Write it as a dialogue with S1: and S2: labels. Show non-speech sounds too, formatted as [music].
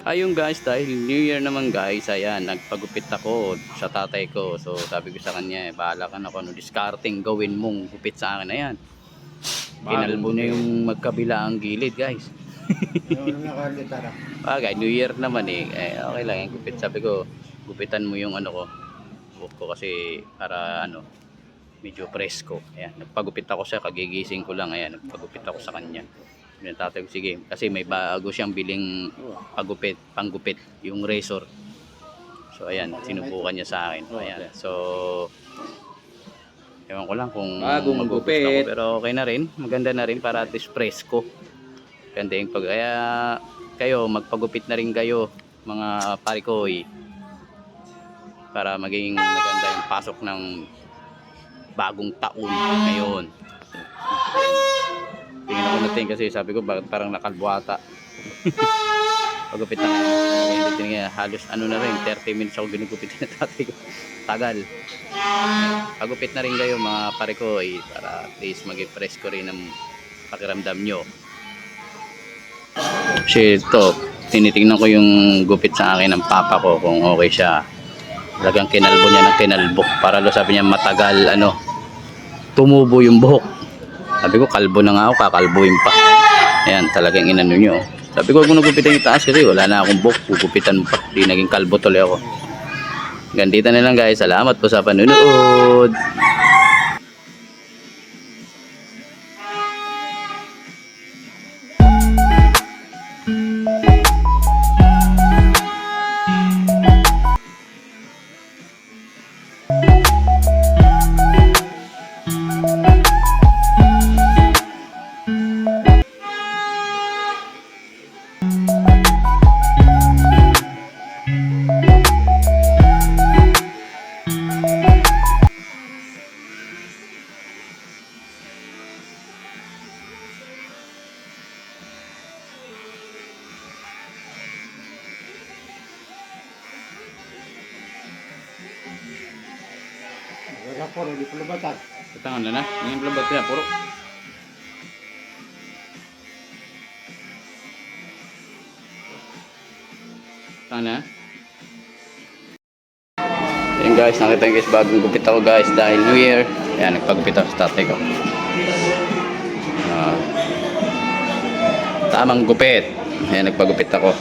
S1: Ayun guys, dahil New Year naman guys, ayan, nagpagupit ako sa tatay ko. So sabi ko sa kanya, eh, bahala ka na kung ano discarding gawin mong gupit sa akin. Ayan. Kinalbo niya yung magkabila ang gilid guys. Bagay, [laughs] New Year naman eh. eh okay lang yung gupit. Sabi ko, gupitan mo yung ano ko. Buhok ko kasi para ano, medyo presko. Ayan, nagpagupit ako siya, kagigising ko lang. Ayan, nagpagupit ako sa kanya. Yung tatay ko, sige. Kasi may bago siyang biling pagupit, panggupit, yung razor. So ayan, sinubukan niya sa akin. Ayan. So Ewan ko lang kung
S2: Bagong
S1: magugusto
S2: gupit.
S1: ko, pero okay na rin. Maganda na rin para at least presko. Ganda yung pag... Kaya kayo, magpagupit na rin kayo, mga parikoy. Para maging maganda yung pasok ng bagong taon ngayon. Tingnan natin kasi sabi ko bakit parang nakalbuata. Pagupit na ngayon. Nga, halos ano na rin, 30 minutes ako ginugupit na tatay ko. Tagal. Pagupit na rin kayo mga parikoy para at least maging presko rin ang pakiramdam nyo. Kasi ito, tinitingnan ko yung gupit sa akin ng papa ko kung okay siya. Talagang kinalbo niya ng kinalbo. Para lo sabi niya matagal, ano, tumubo yung buhok. Sabi ko, kalbo na nga ako, kakalbuin pa. Ayan, talagang inano nyo. Sabi ko, huwag mo nagupitan yung taas kasi wala na akong buhok. Gugupitan pa. Di naging kalbo tuloy ako. Gandita na lang guys. Salamat po sa panunood.
S3: Wala po, hindi po lubatan.
S1: Tangan na na. Ngayon pala ba Puro. Tangan na. Ayan guys, nakita nyo guys, bagong gupit ako guys dahil New Year. Ayan, nagpagupit ako sa tatay ko. Ah. tamang gupit. Ayan, nagpagupit ako.